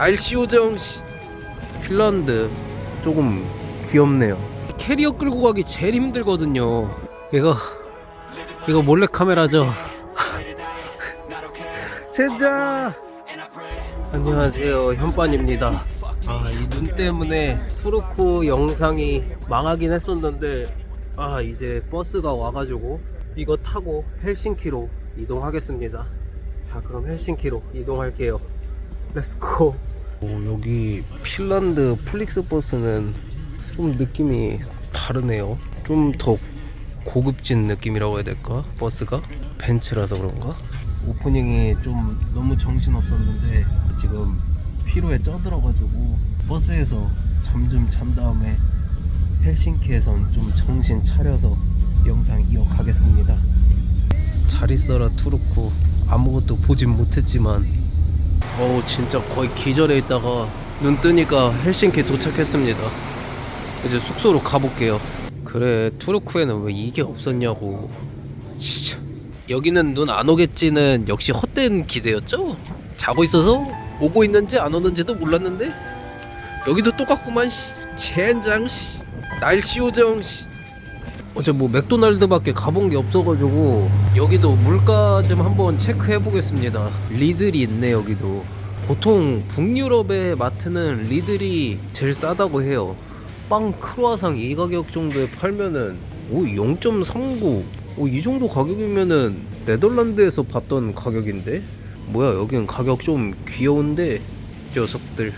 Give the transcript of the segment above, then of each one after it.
날씨 요정 씨. 핀란드 조금 귀엽네요. 캐리어 끌고 가기 제일 힘들거든요. 이거 이거 몰래 카메라죠. 젠자. 안녕하세요 현반입니다. 아 이 눈 때문에 투르크 영상이 망하긴 했었는데 아 이제 버스가 와가지고 이거 타고 헬싱키로 이동하겠습니다. 자 그럼 헬싱키로 이동할게요. 렛츠고. 오, 여기 핀란드 플릭스 버스는 좀 느낌이 다르네요. 좀 더 고급진 느낌이라고 해야 될까? 버스가 벤츠라서 그런가? 오프닝이 좀 너무 정신 없었는데 지금 피로에 쪄들어가지고 버스에서 잠 좀 잔 다음에 헬싱키에선 좀 정신 차려서 영상 이어가겠습니다. 잘 있어라 투르크 아무것도 보진 못했지만 어우 진짜 거의 기절해 있다가 눈 뜨니까 헬싱키 도착했습니다. 이제 숙소로 가볼게요. 그래 투르크에는 왜 이게 없었냐고. 진짜 여기는 눈 안 오겠지는 역시 헛된 기대였죠. 자고 있어서 오고 있는지 안 오는지도 몰랐는데 여기도 똑같구만. 씨. 젠장 씨. 날씨 요정 씨. 어제 뭐 맥도날드밖에 가본 게 없어가지고 여기도 물가 좀 한번 체크해 보겠습니다. 리들이 있네 여기도. 보통 북유럽의 마트는 리들이 제일 싸다고 해요. 빵 크로아상 이 가격 정도에 팔면은 오 0.39. 오 이 정도 가격이면은 네덜란드에서 봤던 가격인데 뭐야 여기는 가격 좀 귀여운데 녀석들.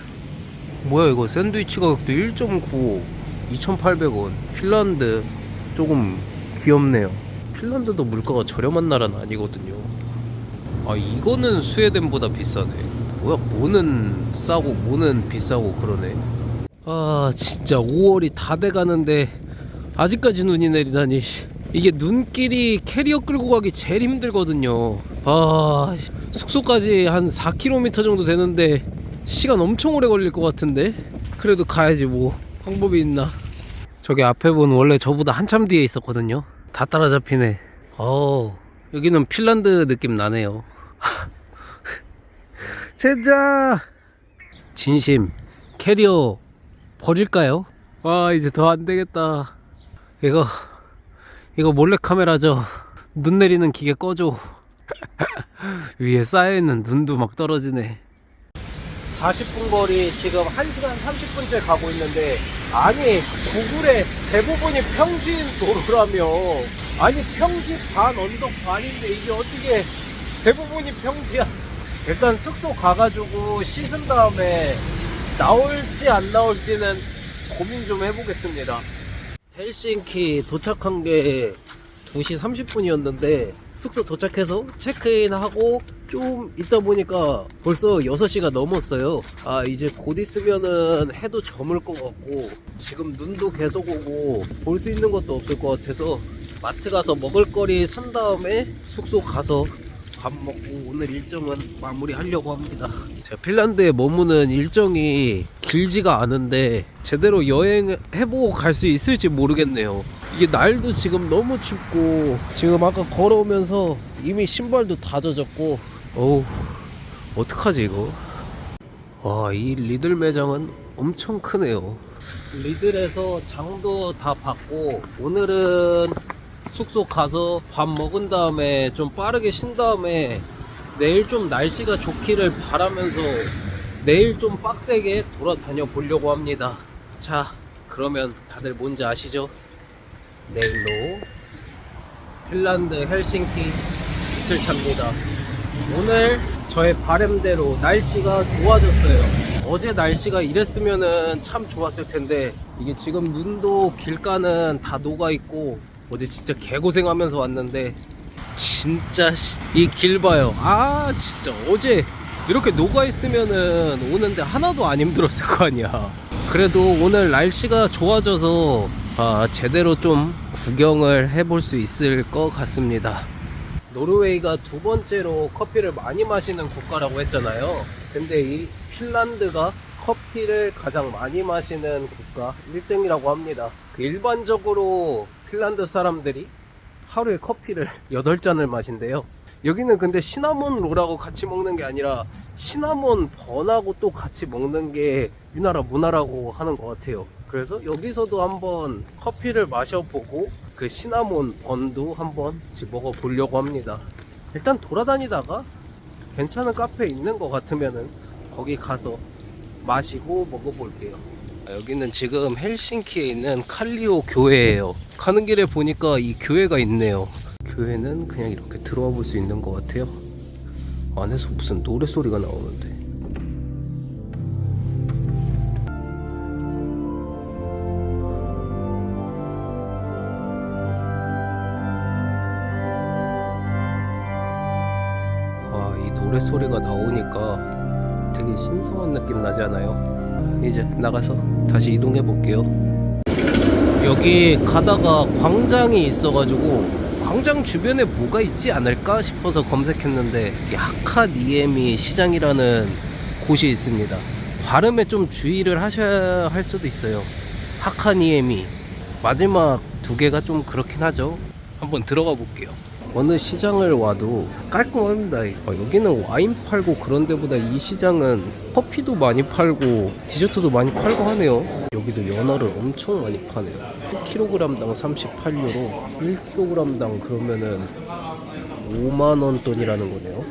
뭐야 이거 샌드위치 가격도 1.95 2,800원. 핀란드 조금 귀엽네요. 핀란드도 물가가 저렴한 나라는 아니거든요. 아 이거는 스웨덴보다 비싸네. 뭐야 뭐는 싸고 뭐는 비싸고 그러네. 아 진짜 5월이 다 돼가는데 아직까지 눈이 내리다니. 씨. 이게 눈길이 캐리어 끌고 가기 제일 힘들거든요. 아 숙소까지 한 4km 정도 되는데 시간 엄청 오래 걸릴 것 같은데 그래도 가야지 뭐 방법이 있나. 저기 앞에 본 원래 저보다 한참 뒤에 있었거든요. 다 따라잡히네. 어 여기는 핀란드 느낌 나네요. 젠자 진심 캐리어 버릴까요? 와 이제 더 안 되겠다. 이거 이거 몰래 카메라죠. 눈 내리는 기계 꺼줘. 위에 쌓여 있는 눈도 막 떨어지네. 40분 거리 지금 1시간 30분째 가고 있는데 아니 구글에 대부분이 평지 도로라며. 아니 평지 반 언덕 반인데 이게 어떻게 대부분이 평지야? 일단 숙소 가가지고 씻은 다음에 나올지 안 나올지는 고민 좀 해보겠습니다. 헬싱키 도착한 게 2시 30분이었는데 숙소 도착해서 체크인하고 좀 있다 보니까 벌써 6시가 넘었어요. 아, 이제 곧 있으면은 해도 저물 것 같고 지금 눈도 계속 오고 볼 수 있는 것도 없을 것 같아서 마트 가서 먹을 거리 산 다음에 숙소 가서 밥 먹고 오늘 일정은 마무리 하려고 합니다. 제가 핀란드에 머무는 일정이 길지가 않은데 제대로 여행해보고 갈 수 있을지 모르겠네요. 이게 날도 지금 너무 춥고 지금 아까 걸어오면서 이미 신발도 다 젖었고. 어우 어떡하지 이거? 와 이 리들 매장은 엄청 크네요. 리들에서 장도 다 받고 오늘은 숙소 가서 밥 먹은 다음에 좀 빠르게 쉰 다음에 내일 좀 날씨가 좋기를 바라면서 내일 좀 빡세게 돌아다녀 보려고 합니다. 자 그러면 다들 뭔지 아시죠? 내일로 핀란드 헬싱키 이틀 차입니다. 오늘 저의 바램대로 날씨가 좋아졌어요. 어제 날씨가 이랬으면은 참 좋았을 텐데 이게 지금 눈도 길가는 다 녹아 있고 어제 진짜 개고생하면서 왔는데 진짜 이 길 봐요. 아 진짜 어제 이렇게 녹아 있으면은 오는데 하나도 안 힘들었을 거 아니야. 그래도 오늘 날씨가 좋아져서 아, 제대로 좀 구경을 해볼 수 있을 것 같습니다. 노르웨이가 두 번째로 커피를 많이 마시는 국가라고 했잖아요. 근데 이 핀란드가 커피를 가장 많이 마시는 국가 1등이라고 합니다. 그 일반적으로 핀란드 사람들이 하루에 커피를 8잔을 마신대요. 여기는 근데 시나몬 롤하고 같이 먹는 게 아니라 시나몬 번하고 또 같이 먹는 게 우리나라 문화라고 하는 것 같아요. 그래서 여기서도 한번 커피를 마셔보고 그 시나몬 번도 한번 먹어보려고 합니다. 일단 돌아다니다가 괜찮은 카페 있는 것 같으면은 거기 가서 마시고 먹어볼게요. 아, 여기는 지금 헬싱키에 있는 칼리오 교회예요. 가는 길에 보니까 이 교회가 있네요. 교회는 그냥 이렇게 들어와 볼 수 있는 것 같아요. 안에서 무슨 노래 소리가 나오는데. 소리가 나오니까 되게 신선한 느낌 나잖아요. 이제 나가서 다시 이동해 볼게요. 여기 가다가 광장이 있어가지고 광장 주변에 뭐가 있지 않을까 싶어서 검색했는데 이 하카니에미 시장이라는 곳이 있습니다. 발음에 좀 주의를 하셔야 할 수도 있어요. 하카니에미 마지막 두 개가 좀 그렇긴 하죠. 한번 들어가 볼게요. 어느 시장을 와도 깔끔합니다. 어, 여기는 와인 팔고 그런 데보다 이 시장은 커피도 많이 팔고 디저트도 많이 팔고 하네요. 여기도 연어를 엄청 많이 파네요. 1kg당 38유로, 1kg당 그러면은 5만 원 돈이라는 거네요.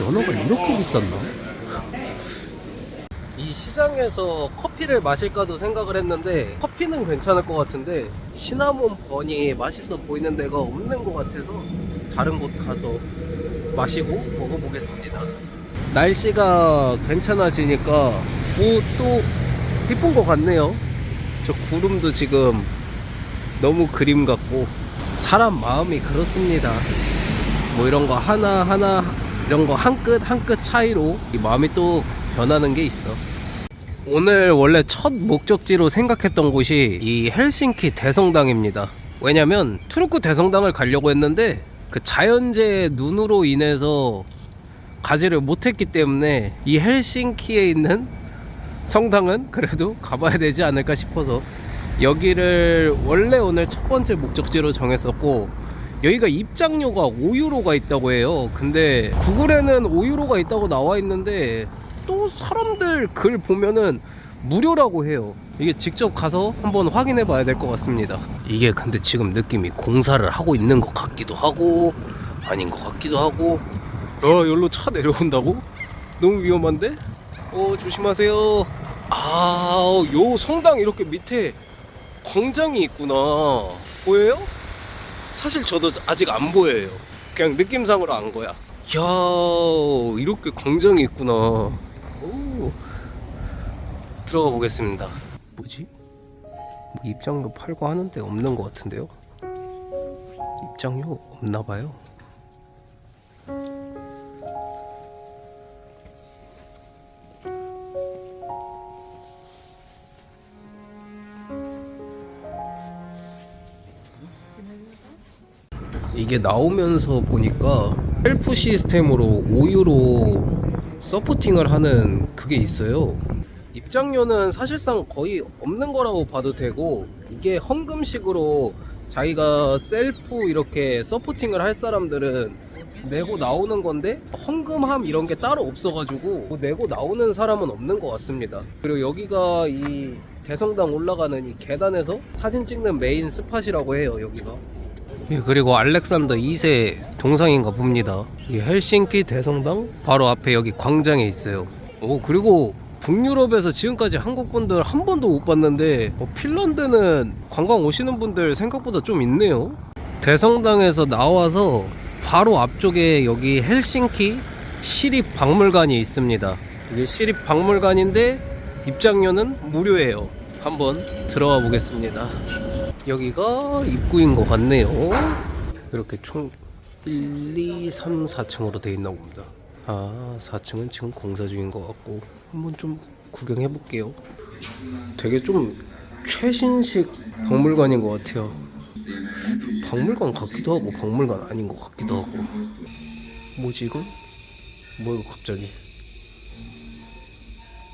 연어가 이렇게 비쌌나? 이 시장에서 커피를 마실까도 생각을 했는데 커피는 괜찮을 것 같은데 시나몬 번이 맛있어 보이는 데가 없는 것 같아서 다른 곳 가서 마시고 먹어보겠습니다. 날씨가 괜찮아지니까 뭐또 이쁜 것 같네요. 저 구름도 지금 너무 그림 같고 사람 마음이 그렇습니다. 뭐 이런 거 하나 하나 이런 거 한 끗 한 끗 차이로 이 마음이 또 변하는 게 있어. 오늘 원래 첫 목적지로 생각했던 곳이 이 헬싱키 대성당입니다. 왜냐면 투르크 대성당을 가려고 했는데 그 자연재해 눈으로 인해서 가지를 못했기 때문에 이 헬싱키에 있는 성당은 그래도 가봐야 되지 않을까 싶어서 여기를 원래 오늘 첫 번째 목적지로 정했었고 여기가 입장료가 5유로가 있다고 해요. 근데 구글에는 5유로가 있다고 나와 있는데 또 사람들 글 보면은 무료라고 해요. 이게 직접 가서 한번 확인해 봐야 될 것 같습니다. 이게 근데 지금 느낌이 공사를 하고 있는 것 같기도 하고 아닌 것 같기도 하고 어, 여기로 차 내려온다고? 너무 위험한데? 어, 조심하세요. 아, 요 성당 이렇게 밑에 광장이 있구나. 보여요? 사실 저도 아직 안 보여요. 그냥 느낌상으로 안 거야. 야, 이렇게 광장이 있구나. 오. 들어가 보겠습니다. 뭐지? 뭐 입장료 팔고 하는데 없는 것 같은데요? 입장료 없나 봐요. 이게 나오면서 보니까 셀프 시스템으로 5유로 서포팅을 하는 그게 있어요. 입장료는 사실상 거의 없는 거라고 봐도 되고 이게 헌금식으로 자기가 셀프 이렇게 서포팅을 할 사람들은 내고 나오는 건데 헌금함 이런 게 따로 없어가지고 뭐 내고 나오는 사람은 없는 것 같습니다. 그리고 여기가 이 대성당 올라가는 이 계단에서 사진 찍는 메인 스팟이라고 해요 여기가. 예, 그리고 알렉산더 2세 동상인가 봅니다. 이 헬싱키 대성당 바로 앞에 여기 광장에 있어요. 오 그리고 북유럽에서 지금까지 한국 분들 한 번도 못 봤는데 어, 핀란드는 관광 오시는 분들 생각보다 좀 있네요. 대성당에서 나와서 바로 앞쪽에 여기 헬싱키 시립 박물관이 있습니다. 이게 시립 박물관인데 입장료는 무료예요. 한번 들어가 보겠습니다. 여기가 입구인 것 같네요. 이렇게 총 1, 2, 3, 4층으로 되어 있나 봅니다. 아, 4층은 지금 공사 중인 것 같고 한번 좀 구경해 볼게요. 되게 좀 최신식 박물관인 것 같아요. 박물관 같기도 하고 박물관 아닌 것 같기도 하고. 뭐지 이건? 뭐야 갑자기?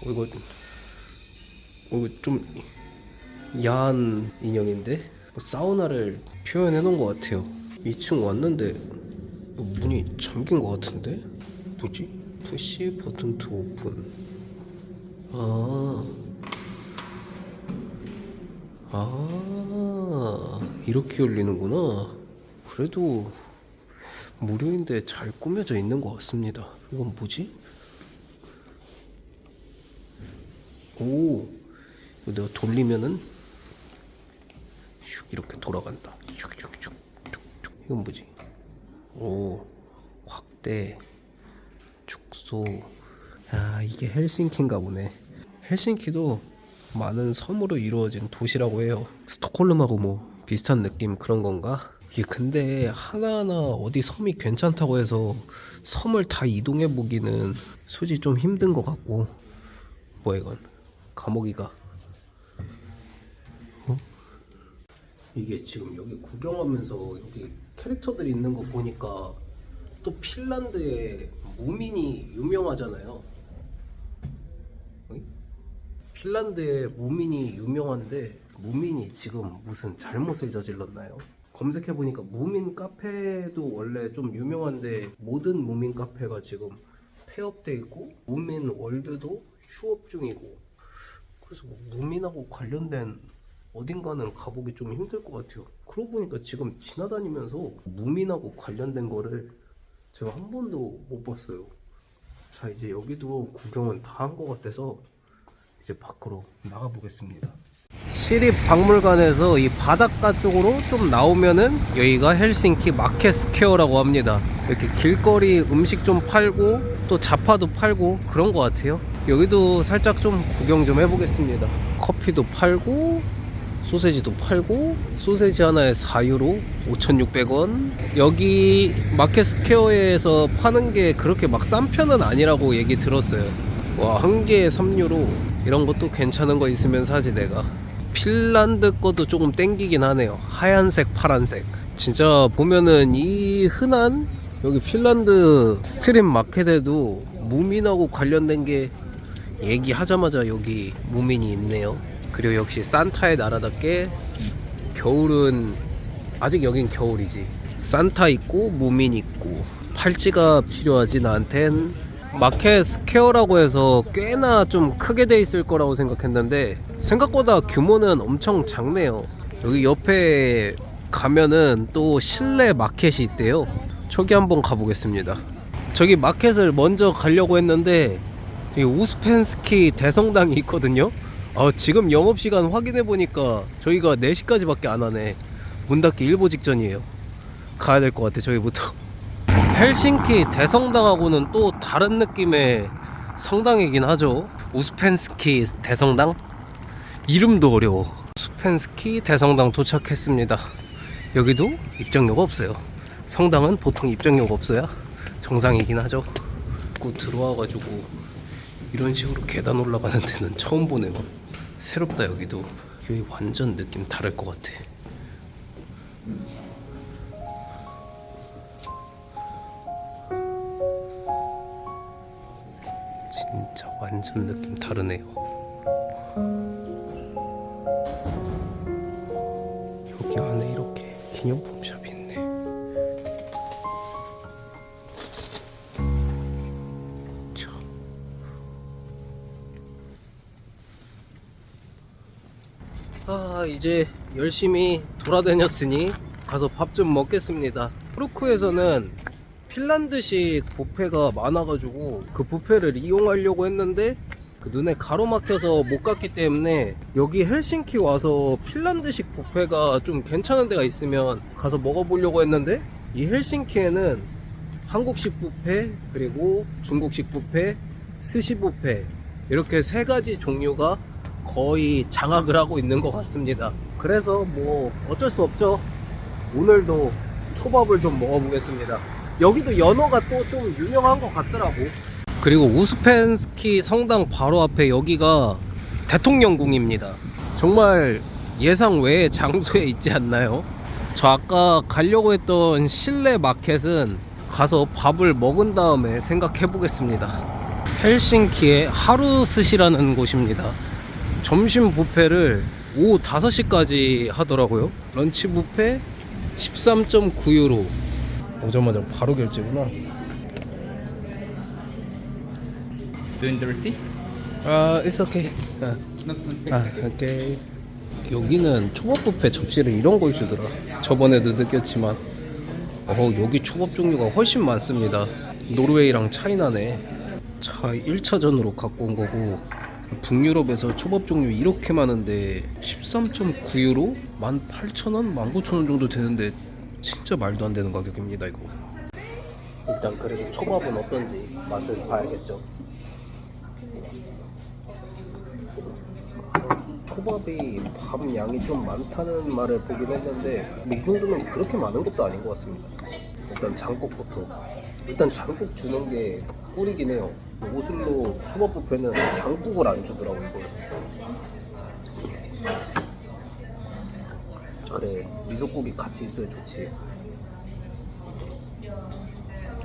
어, 이거 어, 이거 좀 야한 인형인데 사우나를 표현해 놓은 것 같아요. 2층 왔는데 뭐 문이 잠긴 것 같은데? 뭐지? 푸시 버튼 투 오픈. 아. 아, 이렇게 열리는구나. 그래도 무료인데 잘 꾸며져 있는 것 같습니다. 이건 뭐지? 오, 이거 내가 돌리면은 슉 이렇게 돌아간다. 슉슉슉. 이건 뭐지? 오, 확대, 축소. 야, 이게 헬싱키인가 보네. 헬싱키도 많은 섬으로 이루어진 도시라고 해요. 스톡홀름하고 뭐 비슷한 느낌 그런 건가? 이게 근데 하나하나 어디 섬이 괜찮다고 해서 섬을 다 이동해 보기는 솔직히 좀 힘든 것 같고 뭐야 이건 감옥이가 어? 이게 지금 여기 구경하면서 여기 캐릭터들이 있는 거 보니까 또 핀란드에 무민이 유명하잖아요. 어이? 핀란드에 무민이 유명한데 무민이 지금 무슨 잘못을 저질렀나요? 검색해 보니까 무민 카페도 원래 좀 유명한데 모든 무민 카페가 지금 폐업돼 있고 무민 월드도 휴업 중이고 그래서 뭐 무민하고 관련된 어딘가는 가보기 좀 힘들 것 같아요. 그러고 보니까 지금 지나다니면서 무민하고 관련된 거를 제가 한 번도 못 봤어요. 자 이제 여기도 구경은 다 한 것 같아서 이제 밖으로 나가 보겠습니다. 시립 박물관에서 이 바닷가 쪽으로 좀 나오면은 여기가 헬싱키 마켓 스퀘어라고 합니다. 이렇게 길거리 음식 좀 팔고 또 잡화도 팔고 그런 것 같아요. 여기도 살짝 좀 구경 좀 해보겠습니다. 커피도 팔고 소세지도 팔고 소세지 하나에 4유로 5,600원 여기 마켓 스퀘어에서 파는 게 그렇게 막 싼 편은 아니라고 얘기 들었어요 와한 개에 3유로 이런 것도 괜찮은 거 있으면 사지 내가. 핀란드 것도 조금 땡기긴 하네요. 하얀색 파란색. 진짜 보면은 이 흔한 여기 핀란드 스트릿 마켓에도 무민하고 관련된 게 얘기하자마자 여기 무민이 있네요. 그리고 역시 산타의 나라답게 겨울은 아직 여긴 겨울이지. 산타 있고 무민 있고. 팔찌가 필요하지 나한텐 마켓 스퀘어라고 해서 꽤나 좀 크게 돼 있을 거라고 생각했는데 생각보다 규모는 엄청 작네요. 여기 옆에 가면은 또 실내 마켓이 있대요. 저기 한번 가보겠습니다. 저기 마켓을 먼저 가려고 했는데 이 우스펜스키 대성당이 있거든요. 아, 지금 영업 시간 확인해 보니까 저희가 4시까지밖에 안 하네. 문 닫기 일보 직전이에요. 가야 될 것 같아 저희부터. 헬싱키 대성당하고는 또 다른 느낌의 성당이긴 하죠. 우스펜스키 대성당? 이름도 어려워. 우스펜스키 대성당 도착했습니다. 여기도 입장료가 없어요. 성당은 보통 입장료가 없어야 정상이긴 하죠. 꼭 들어와가지고 이런 식으로 계단 올라가는 데는 처음 보네요. 새롭다 여기도. 여기 완전 느낌 다를 것 같아. 완전 느낌 다르네요. 여기 안에 이렇게 기념품 샵이 있네. 참. 아 이제 열심히 돌아다녔으니 가서 밥 좀 먹겠습니다 프로크에서는 핀란드식 뷔페가 많아가지고 그 뷔페를 이용하려고 했는데 그 눈에 가로막혀서 못 갔기 때문에 여기 헬싱키 와서 핀란드식 뷔페가 좀 괜찮은 데가 있으면 가서 먹어보려고 했는데 이 헬싱키에는 한국식 뷔페 그리고 중국식 뷔페 스시 뷔페 이렇게 세 가지 종류가 거의 장악을 하고 있는 것 같습니다. 그래서 뭐 어쩔 수 없죠. 오늘도 초밥을 좀 먹어보겠습니다. 여기도 연어가 또 좀 유명한 것 같더라고. 그리고 우스펜스키 성당 바로 앞에 여기가 대통령궁입니다. 정말 예상 외의 장소에 있지 않나요? 저 아까 가려고 했던 실내 마켓은 가서 밥을 먹은 다음에 생각해 보겠습니다. 헬싱키의 하루 스시라는 곳입니다. 점심 뷔페를 오후 5시까지 하더라고요. 런치 뷔페 13.9유로. 오자마자 바로 결제구나. The receipt? 아, it's okay. 아, No, no, 아, 오케이. 여기는 초밥 뷔페 접시를 이런 걸 주더라. 저번에도 느꼈지만, 어 여기 초밥 종류가 훨씬 많습니다. 노르웨이랑 차이나네. 차 1차전으로 갖고 온 거고. 북유럽에서 초밥 종류 이렇게 많은데 13.9유로? 18,000원? 19,000원 정도 되는데 진짜 말도 안 되는 가격입니다 이거 일단 그래도 초밥은 어떤지 맛을 봐야겠죠 초밥이 밥 양이 좀 많다는 말을 보긴 했는데 뭐이 정도면 그렇게 많은 것도 아닌 것 같습니다. 일단 장국부터 일단 장국 주는 게 꿀이긴 해요. 오슬로 초밥 뷔페는 장국을 안 주더라고 이거. 그래 미소국이 같이 있어야 좋지.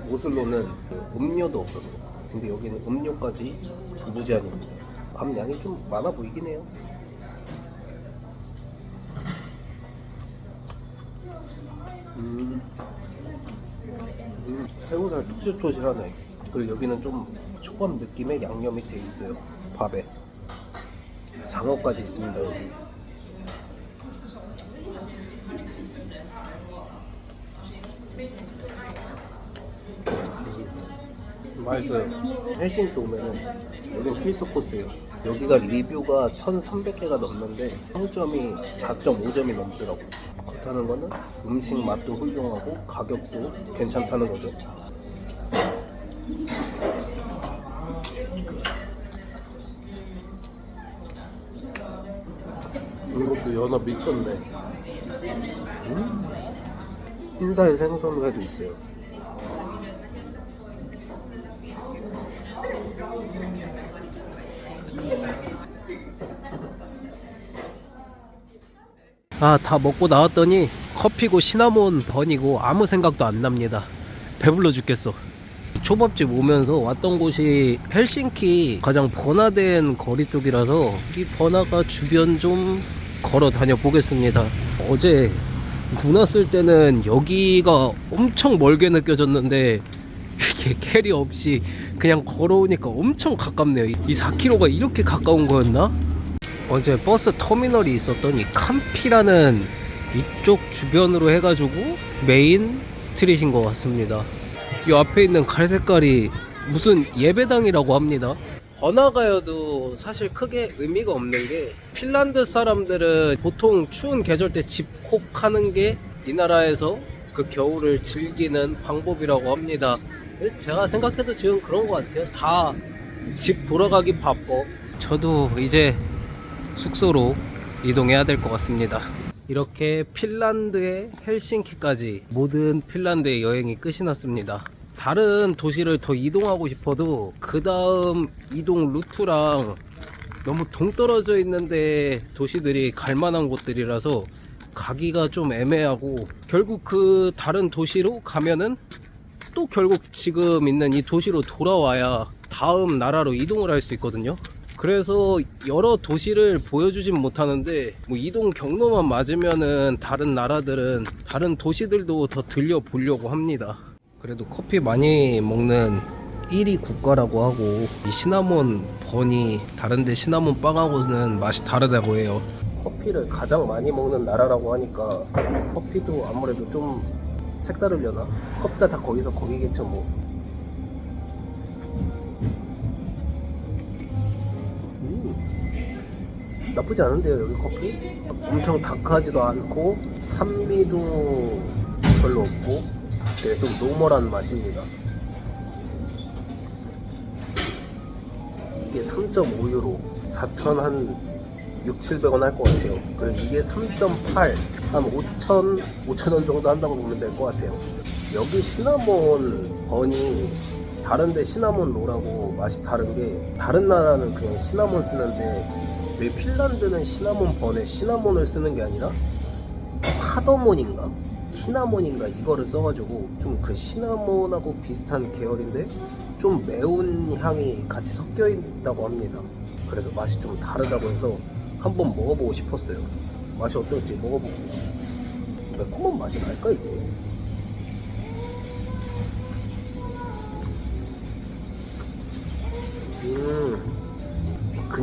오슬로는 그 음료도 없었어. 근데 여기는 음료까지 무제한입니다. 밥 양이 좀 많아 보이긴 해요. 음, 음, 새우살 토실토실하네. 그리고 여기는 좀 초밥 느낌의 양념이 돼 있어요. 밥에. 장어까지 있습니다 여기. 맛있어요. 헬싱키 오면은 여기 필수 코스예요. 여기가 리뷰가 1,300개가 넘는데 평점이 4.5점이 넘더라고. 그렇다는 거는 음식 맛도 훌륭하고 가격도 괜찮다는 거죠. 이것도 연어 미쳤네. 음? 흰살 생선회도 있어요. 아, 다 먹고 나왔더니 커피고 시나몬 번이고 아무 생각도 안 납니다. 배불러 죽겠어. 초밥집 오면서 왔던 곳이 헬싱키 가장 번화된 거리 쪽이라서 이 번화가 주변 좀 걸어 다녀 보겠습니다. 어제 눈 왔을 때는 여기가 엄청 멀게 느껴졌는데 이게 캐리 없이 그냥 걸어오니까 엄청 가깝네요. 이 4km가 이렇게 가까운 거였나? 어제 버스 터미널이 있었던 이 캄피라는 이쪽 주변으로 해가지고 메인 스트릿인 것 같습니다. 이 앞에 있는 갈 색깔이 무슨 예배당이라고 합니다. 번화가여도 사실 크게 의미가 없는 게 핀란드 사람들은 보통 추운 계절 때 집콕하는 게 이 나라에서 그 겨울을 즐기는 방법이라고 합니다. 제가 생각해도 지금 그런 것 같아요. 다 집 돌아가기 바빠. 저도 이제 숙소로 이동해야 될 것 같습니다. 이렇게 핀란드의 헬싱키까지 모든 핀란드의 여행이 끝이 났습니다. 다른 도시를 더 이동하고 싶어도 그 다음 이동 루트랑 너무 동떨어져 있는데 도시들이 갈 만한 곳들이라서 가기가 좀 애매하고 결국 그 다른 도시로 가면은 또 결국 지금 있는 이 도시로 돌아와야 다음 나라로 이동을 할 수 있거든요. 그래서 여러 도시를 보여주진 못하는데 뭐 이동 경로만 맞으면은 다른 나라들은 다른 도시들도 더 들려 보려고 합니다. 그래도 커피 많이 먹는 1위 국가라고 하고 이 시나몬 번이 다른데 시나몬 빵하고는 맛이 다르다고 해요. 커피를 가장 많이 먹는 나라라고 하니까 커피도 아무래도 좀 색다르려나? 커피가 다 거기서 거기겠죠 뭐. 나쁘지 않은데요 여기 커피? 엄청 다크하지도 않고 산미도 별로 없고 되게 좀 노멀한 맛입니다. 이게 3.5유로 4천 한 6, 700원 할 것 같아요. 그리고 이게 3.8, 한 5천, 5천 원 정도 한다고 보면 될 것 같아요. 여기 시나몬 번이 다른데 시나몬 로라고 맛이 다른 게 다른 나라는 그냥 시나몬 쓰는데 왜 핀란드는 시나몬 번에 시나몬을 쓰는 게 아니라 카더몬인가? 키나몬인가 이거를 써가지고 좀 그 시나몬하고 비슷한 계열인데 좀 매운 향이 같이 섞여 있다고 합니다. 그래서 맛이 좀 다르다고 해서 한번 먹어보고 싶었어요. 맛이 어떨지 먹어보고 매콤한 맛이 날까 이게?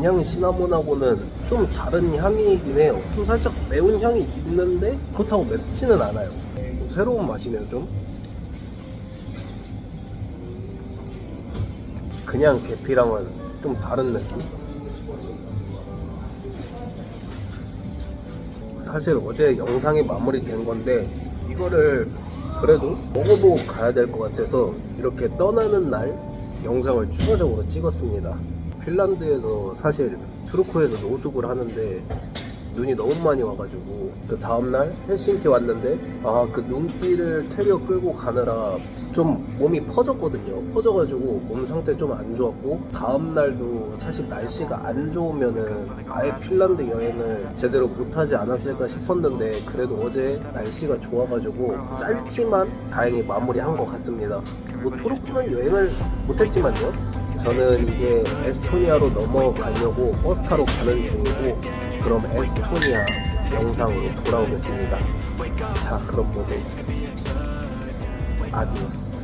그냥 시나몬하고는 좀 다른 향이긴 해요. 좀 살짝 매운 향이 있는데 그렇다고 맵지는 않아요. 새로운 맛이네요, 좀. 그냥 계피랑은 좀 다른 느낌? 사실 어제 영상이 마무리된 건데 이거를 그래도 먹어보고 가야 될 것 같아서 이렇게 떠나는 날 영상을 추가적으로 찍었습니다. 핀란드에서 사실 트루코에서 노숙을 하는데 눈이 너무 많이 와가지고 그 다음날 헬싱키 왔는데 아 그 눈길을 캐리어 끌고 가느라 좀 몸이 퍼졌거든요. 퍼져가지고 몸 상태 좀 안 좋았고 다음날도 사실 날씨가 안 좋으면은 아예 핀란드 여행을 제대로 못하지 않았을까 싶었는데 그래도 어제 날씨가 좋아가지고 짧지만 다행히 마무리한 것 같습니다. 뭐 토르코는 여행을 못했지만요 저는 이제 에스토니아로 넘어가려고 버스 타러 가는 중이고 그럼 에스토니아 영상으로 돌아오겠습니다. 자 그럼 모두 아디오스